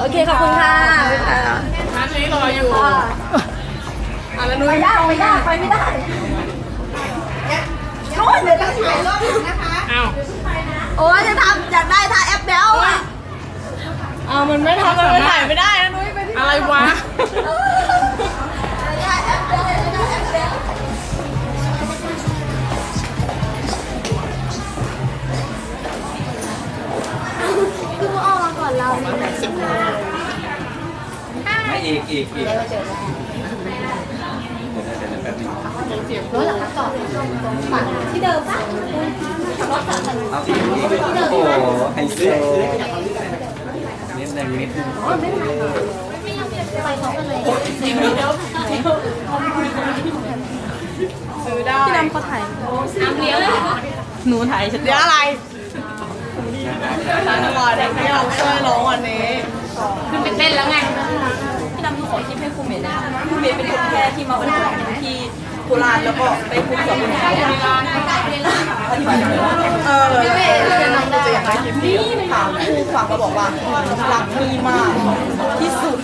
โอเคขอบคุณค่ะขอบคุณค่ะร้านนี้รออยู่อะแล้วนุ้ยยากไปยากไปไม่ได้โอ้ยเดี๋ยวจะถ่ายรอบนึงนะคะ อ้าวโอ้ยจะทำอยากได้ท่าแอปเบลอะอ้าวมันไม่ทำมันไม่ถ่ายไม่ได้นะนุ้ยอะไรวะคือ ออกมาก่อนเราไม่อีกอีกอีกเดี๋ยวนะเดี๋ยวนะแป๊บนึงที่เดิมปะเอาอีกอีกโอ้โหไฮโซนิดนึงนิดนึงซื้อได้พี่ดำเขาถ่ายหนูถ่ายฉันเดี๋ยอะไร ฉันก่อนเด็กไม่เราช่วยร้องวันนี้คือเป็นเต้นแล้วไงพี่ดำหนูขอคลิปให้ครูเมย์นะครูเมย์เป็นคนแค่ที่มาวันนี้ที่ โคราชแล้วก็ไปคุยกับคนไทยเออจะอยากได้คลิปนี้ถามครูฟังก็บอกว่ารักมีมากที่สุด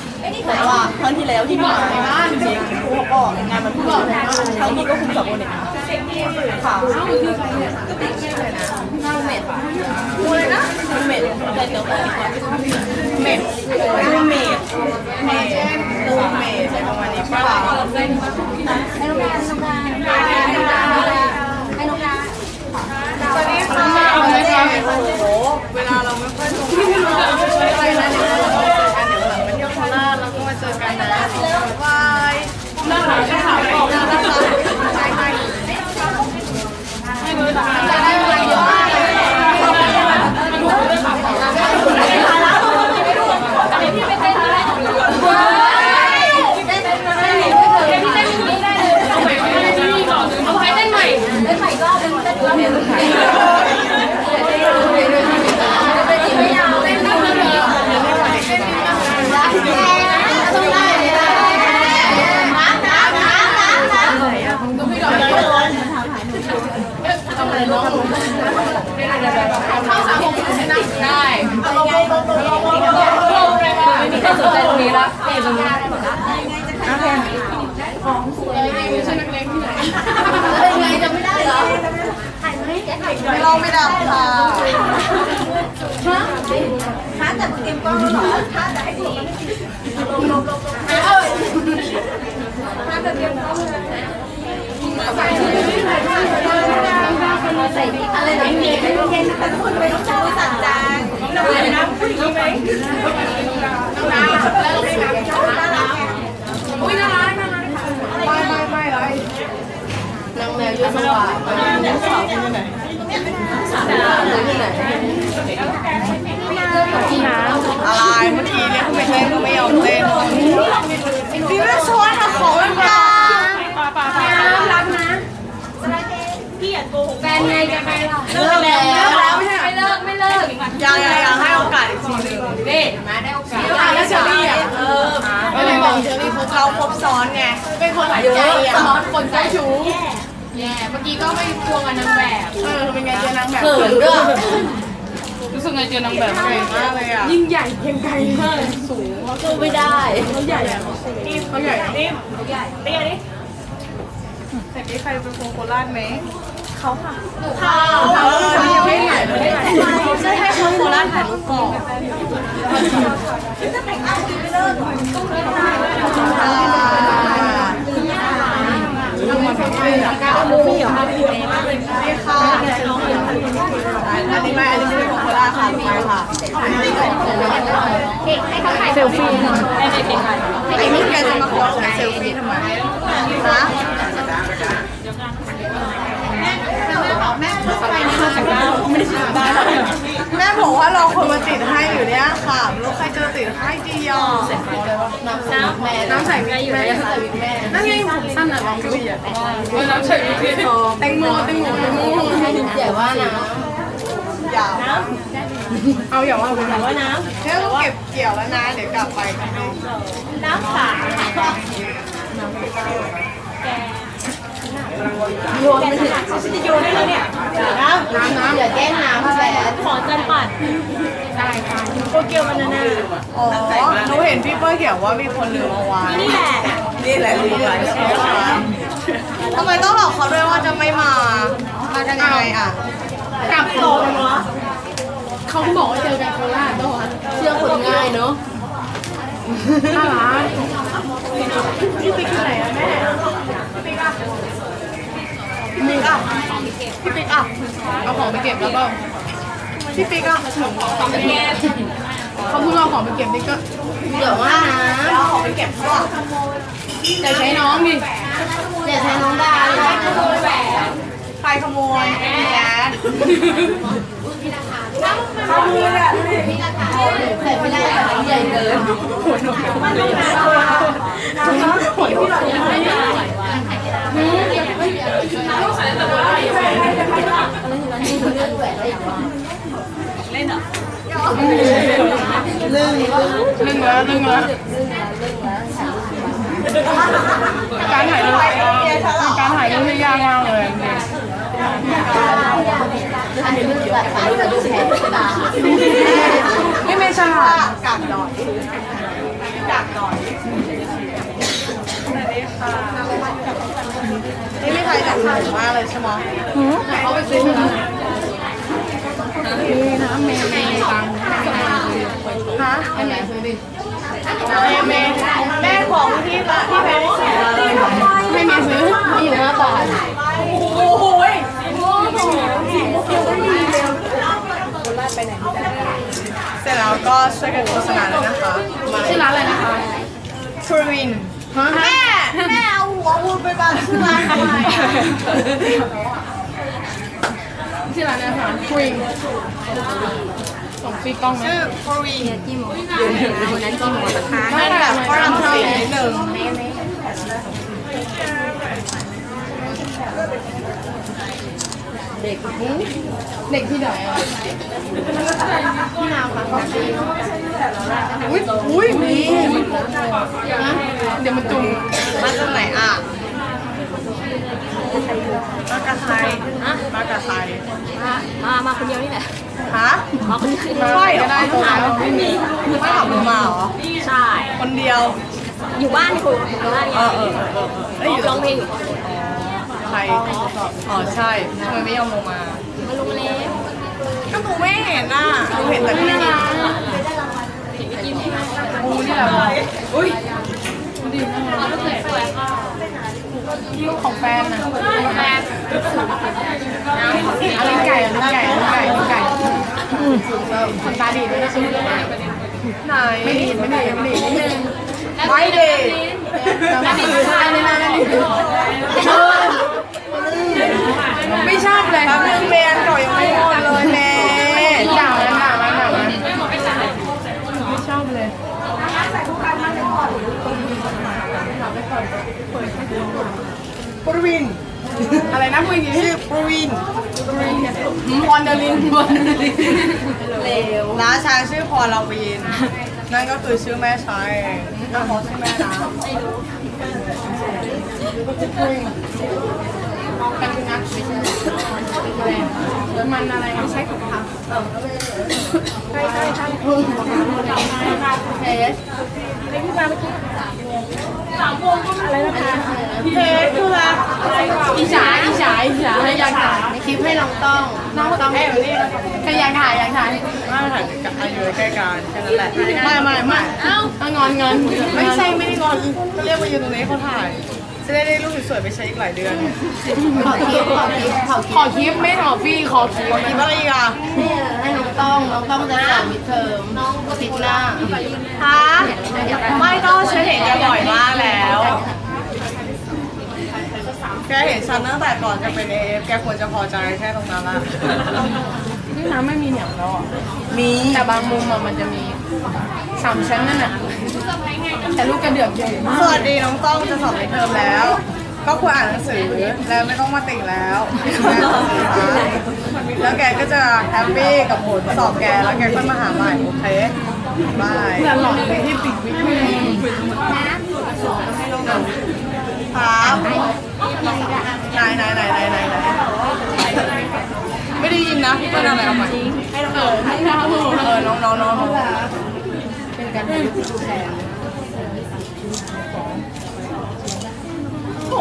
แต่ว่าครั้งที่แล้วที่มาจริงๆครูก็งานมันเพิ่งครั้งนี้ก็คุมกับโบเน็ตค่ะรูเมดรูเลยนะครูเมดเมดครูเมด เม็ดครูเม็ดอะไรประมาณนี้ป่ะให้น้องดาให้น้องดาให้น้องดาสวัสดีค่ะเอาเลยค่ะโอ้โหเวลาเราไม่ค่อยตรงกันอะไรนะเดี๋ยวเราเจอกันเดี๋ยวหลังมาเที่ยวโคราชเราก็มาเจอกันนะบายน่ารักค่ะออกน่ารักใช่ใช่ให้ดูตาจะได้มาเยอะมากเลยได้ ไม่มีใครสนใจตรงนี้ละนี่ตรงนี้ ยังไงจะไม่ได้เหรอไม่ล องไม่ดับค่ะถ้าแต่เกมกล้องแล้วเหรอถ้าแต่ให้ดีใส่อะไรไหนมีให้ทุกคนแต่ทุกคนไปต้องช่วยสั่งจานน้ำน้ำผู้หญิงไหมน้ำแล้วเราไปน้ำน้ำน้ำอุ้ยน่ารักน่ารัก ไม่ไม่ไม่เลยนางแมวยืดสว่างยืดสว่างที่ไหนอะไรเมื่อกี้เนี่ยคุณไม่เต้ นคุณไม่ยอมเต้นพี่ไม่ชวนค่ะขอเป็นกลางรักนะแฟนไงจะไปล่ะเลิกแล้วแล้วไม่ใช่ไม่เลิกไม่เลิกยังยังยังให้โอกาสอีกทีหนึ่งนี่มาได้โอกาสแล้วเชอรี่อะเออไม่ได้บอกเชอรี่เราครบซ้อนไงเป็นคนหลายใจอะคนใจชู้แย่เมื่อกี้ก็ไปควงกับนางแบบเออเป็นไงเจอนางแบบเขินด้วย รู้สึกไงเจอนางแบบเก่งมากเลยอะยิ่งใหญ่เพียงไกลมากสูงสู้ไม่ได้เขาใหญ่เขาใหญ่นี่เขาใหญ่เตี้ยดิแต่นี่ใครเป็นคนโคราชไหมเขาค่ะเขาเออนี่ยังไม่ถ่ายไม่ได้ถ่ายใช่ให้คนโคราชถ่ายรูปก่อนลงมาเป็นเพื่อนนี่ค่ะอันนี้ไม่อันนี้ไม่เป็นคราชค่ะไปค่ะเซลฟี่ให้เด็กๆ ไอ้นี่แกจะมาขอฉันเซลฟี่ทำไมฮะแม่บอกว่าเราคนมาติดให้อยู่เนี่ยค่ะแล้วใครจะติดให้จียอน้ำน้ำแม่น้ำใส่วิกแม่ใส่วิกแม่นั่นไงผมสั้นอะลองดูอะวันนั้นใส่วิกฤตแตงโมแตงโมแตงโมอย่าว่านะอย่าเอาอย่าว่าอย่าว่าน้ำเนี่ยต้องเก็บเกี่ยวแล้วนะเดี๋ยวกลับไปกันให้น้ำสาโยนไปถึง ฉันจะโยนให้แล้วเนี่ยน้ำน้ำน้ำอย่าแกล้งน้ำแหวนขอจันปัดได้ค่ะโตเกียวบานาน่าอ๋อหนูเห็นพี่เปิ้ลเขียนว่ามีคนลืมเอาไว้นี่แหละ นี่แหละลืมไว้ใช่ไหมทำไมต้องหลอกเขาด้วยว่าจะไม่มา มากันยังไงอะกลับโตเขาบอกว่าเจอกันโคราชด้วยเชื่อคนง่ายเนาะน่ารักพี่ปิ๊กที่ไหนอะแม่พี่ปิ๊กอะ พี่ปิ๊กอะพี่ปิ๊กอะเอาของไปเก็บแล้วเปล่าพี่ปิ๊กอะของไปเก็บเขาพูดว่าเอาของไปเก็บนี่ก็เดี๋ยวว่านะเอาของไปเก็บก่อนแต่ใช้น้องดิเดี๋ยวใช้น้องดาเลยใครขโมยแอนขโมยอะแต่ไม่ได้ใหญ่เกินมันึ่งแล้วนะหัวที่เราใหญ่ นึ่งแล้วการถ่ายรูปการถ่ายรูปที่ยากมากเลยจริงนี่ไม่ใช่ค่ะกากดอยกากดอยนี่ไม่ใค รแต่ขายมากเลยใช่ไหมเขาไปซื้อนะนี่นะเมย์เมย์ตังค์ฮะให้แม่ซื้อดิแม่แม่แม่ของที่ที่แม่ที่สุดเลยให้เมย์ซื้อมีอยู่หน้าบาทโอ้โหเสร็จแล้วก็ช่วยกันโฆษณาเลยนะคะชื่อร้านอะไรนะคะทรูวินแม่แม่เอา หัววูดไปบ้านชื่อร้านทำไมชื่อร้านอะไรคะควิงส่งฟรีกล้องไหมชื่อทรูวินคนนั้นจิ้มหัวตะคานั่แบบฝรั่งเศสนิดหนึ่งเด็กที่ไหนอะอุ้ยอุ้ยมีนะเดี๋ยวมันจุ่ม มาจากไหนอะมากระไทยมากระไทย มามาคนเดียวนี่แหละ ฮะมาคนเดียวใช่เหรอได้ตัวแล้วไม่มีไม่ขับรถมาเหรอ ใช่ คนเดียว อยู่บ้านนี่คุณอยู่บ้านไงเออเออเออเอ้ยอยู่ร้องเพลงอยู่ใครอ๋อใช่ทำไมไม่ยอมลงมามาลงแล้วก็หนูไม่เห็นน่ะหนูเห็นแต่พี่นิดกูนี่แหละอุ้ยดูดิน่ารักของแฟนนะแฟนอะไรไก่อะไรไก่อะไรไก่อะไรไก่ คนตาดีด้วยนะไหนไม่ดีไม่ดีไม่ดีนิดนึงไม่ดีนั่นดีอันนี้นะนั่นดีไม่ชอบเลยแป๊บนึงเมนก่อนยังไม่หมดเลยเมนด่ามันด่ามันด่ามันไม่ชอบเลยปรวิน อะไรนะพูดอย่างนี้ชื่อปรวินพรเดลินพรเดลินน้าชายชื่อพรลาวินนั่นก็คือชื่อแม่ชายเองอะขอชื่อแม่นะกันนัดไม่ใช่แล้วมันอะไรไม่ใช่ของเขาใช่ใช่ใช่เทส เทสคืออะไรอีฉาอีฉาอีฉาให้อยากถ่ายคลิปให้น้องต้องน้องต้องแอบนี่ใครอยากถ่ายอยากถ่ายไม่ถ่ายกับอายุใกล้กันแค่นั้นแหละไม่ไม่ไม่เอ้าเอางอนงอนไม่ใช่ไม่ได้งอนก็เรียกมายืนตรงนี้เขาถ่ายอ จะได้ได้รูปสวยๆไปใช้อีกหลายเดือน ขอคลิปขอคลิปขอคลิปขอคลิปไม่ขอฟรีขอคลิปขอคลิปอะไรอีกอะให้น้องต้องน้องต้องจะสอบมิดเทอมน้องติดหน้าฮะไม่ต้องฉันเห็นแกบ่อยมากแล้ว แกเห็นฉันตั้งแต่ก่อนจะเป็นเอฟแกควรจะพอใจแค่ตรงนั้นละ นี่น้ำไม่มีเหนียวแล้วอะมีแต่บางมุมอะมันจะมี สามชั้นนั่นน่ะแต่ลูกกระเดือกใหญ่มากสวัสดีน้องต้องจะสอบในเทอมแล้ว ก็ควรอ่านหนังสือแล้วไม่ต้องมาติ่งแล้วแล้วแกก็จะแฮปปี้กับผลสอบแกแล้วแกค่อยมาหาใหม่โอเคบายเพื่อนหลอกเลยที่ติดวิกไม่มีครับไหนไหนไหนไหนไหน ไม่ได้ยินนะพี่เป็นอะไรเอาใหม่ให้น้องเออน้องน้องน้องน้องเป็นการประยุกต์แทนโ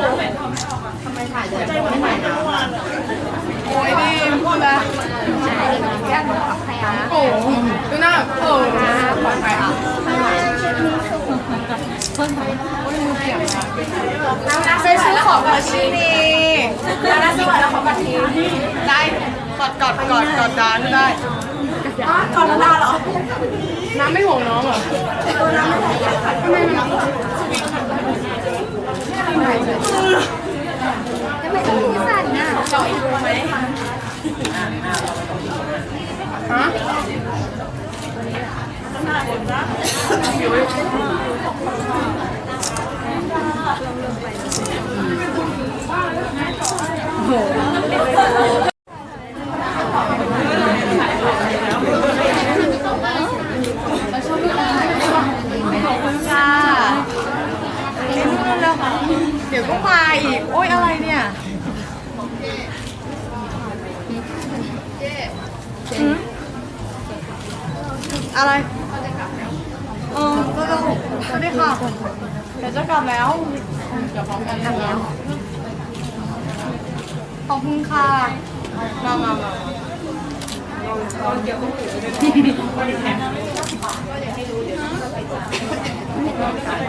อ้ยดีพูดแล้วโอ้ดูหน้าโอ้ปอดภัยอะไปซื้อของกับชินีแล้วน่าสวัสดีของกับทีได้ กอดกอดกอดกอดดานได้กอดแล้วดาเหรอ น้ำไม่ห่วงน้องเหรอฮะค่ะเร็วเร็วเดี๋ยวก็มาอีก โอ๊ยอะไรเนี่ยหืม อะไรเออก็ต้องสวัสดีค่ะเดี๋ยวจะกลับแล้วเดี๋ยวพร้อมกันแล้วขอบคุณค่ะมามามาใ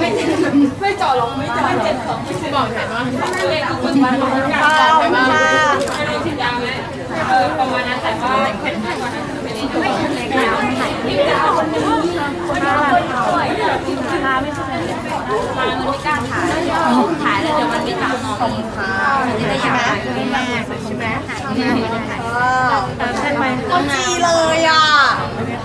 ไม่เจาะหรอกไม่เจาะไม่เจ็บหนบ้างข้าวมาถ่ายแล้วเดี๋ยวมันมีตามน้องอีกค่ะจะได้อยากถ่ายใช่ไหมว้าวต้องจีเลยอะ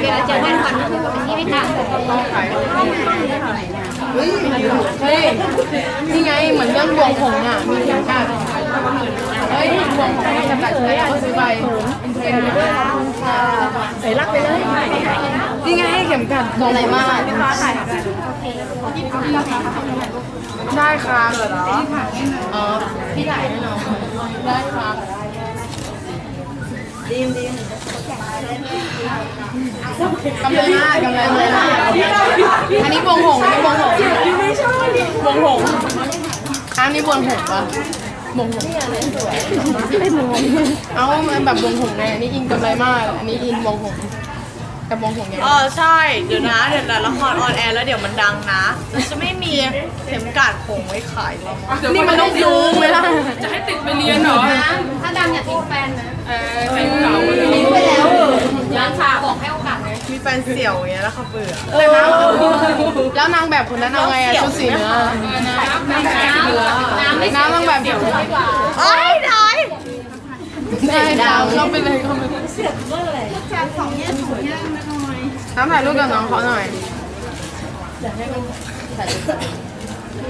เดี๋ยวเจอกันก่อนเป็นที่ไม่ต่างเฮ้ยนี่ไงเหมือนเรื่องบวงผงอะ มีเข็มกัดเฮ้ยบวงผงเข็มกัดเลยก็ซื้อไปใส่รักไปเลยนี่ไงเข็มกัดบวงอะไรมากพี่ฟ้าถ่ายได้ครับอ๋อ พี่ถ่ายให้น้องได้ครับ ดีมดีมกำไรมากกำไรมากอันนี้บวงหงอันนี้บวงหงไม่ช่บวงหงอันนี้บวงหงปะบวงหงไม่บวงเอามันแบบบวงหงไงอันนี้อินกำไรมาก อันนี้อินบวงหงแต่บวงหงยังเออใช่ เดี๋ยวนะ เดี๋ยวละครออนแอร์แล้วเดี๋ยวมันดังนะมันจะไม่มีเข็มกลัดผงไว้ขายเลยนี่มันต้องซูไหมล่ะ จะให้ติดไปเรียนเหรอ ถ้าดังอย่าทิ้งแฟนนะ เออแฟนเก่าเลยทิ้งไปแล้วย้อนขาบอกให้โอกาสเลยมีแฟนเสี่ยวอย่างเงี้ยแล้วเขาเบื่อแต่นางแล้วนางแบบคนนั้นเอาไงอะชุดสีเนื้อน้ำไม่นางต้องแบบเอ้ยไหนได้ดาวเข้าไปเลยเข้าไปน้ำถ่ายรูปกับน้องเขาหน่อย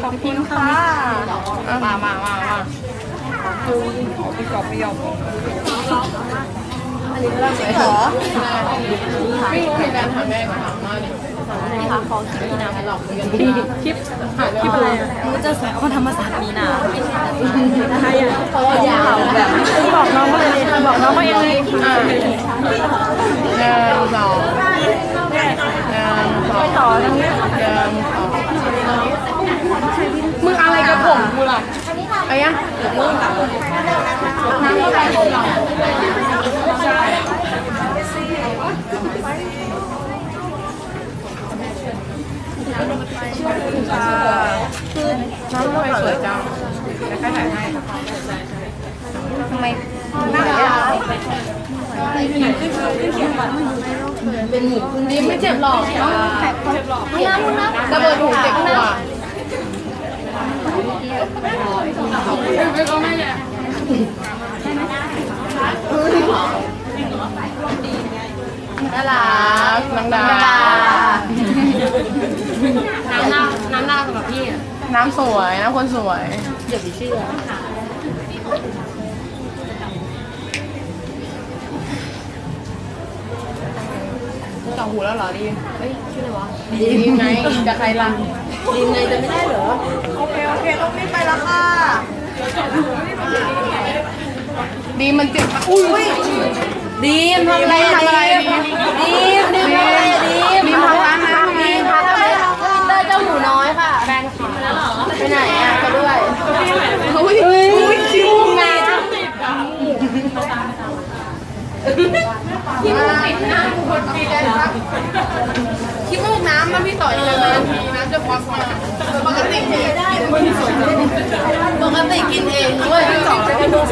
ขอบคุณค่ะมามามามา พี่กอบไม่ยอมไม่รู้เหมือนกันถามแม่ก็ถามมาดินี่ค่ะขอคิดนะหลอกเหมือนกันคลิปถ่ายคลิปอะไรมันจะสวยคนธรรมศาสตร์มีนาอยาวแบบบอกน้องว่าเลยบอกน้องว่ายังไงอ่าหนึ่งสองหนึ่งสองต่อทั้งนี้หนึ่งสองมึงอะไรกับผมกูล่ะ ไอ้ยังน้ำก็ไปผมเราน้ำก็ไปสวยจังแล้วก็ถ่ายให้ดีไม่เจ็บหรอกน้ำน้ำระเบิดหูเจ็บกว่า น่ารักน้องดาน้ำหน้าน้ำหน้าสำหรับพี่อะน้ำสวยน้ำคนสวย อย่าไปเชื่อต่อหูแล้วเหรอดีเฮ้ยชื่ออะไรวะดีไงจะใครล่ะ ดีไงจะไม่ได้เหรอ โอเค โอเค ต้องรีบไปแล้วค่ะดีมันเจ็บปะอุ้ยดีมทำอะไรทำอะไรดีดีมดีมทำอะไรดีมดีมทำร้านน้ำดีทำอะไรเตอร์เจ้าหนูน้อยค่ะแฟนขาไปไหนอะไปด้วยอุ้ยอุ้ยคิวงา ขี้มูกติดน้ำคนปีแดงครับขี้มูกน้ำนะพี่ต่อยนานๆทีน้ำจะฟอสมาปกติกินได้ปกติกินเองด้วยพี่ต่อยเป็นโดน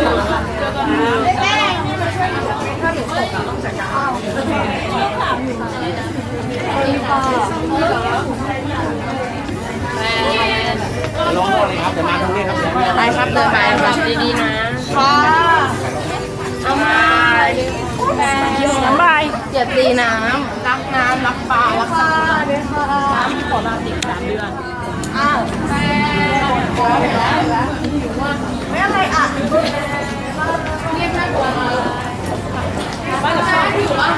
ไปครับเดินไปครับดีๆนะ ค่ะ เอามาน้ำบายอย่า ตีน้ำรักน้ำรักปลารักสัตว์อ้าวไม่อะไรอะเรียกแม่กลัวมาบ้านกับชอบอยู่ปะ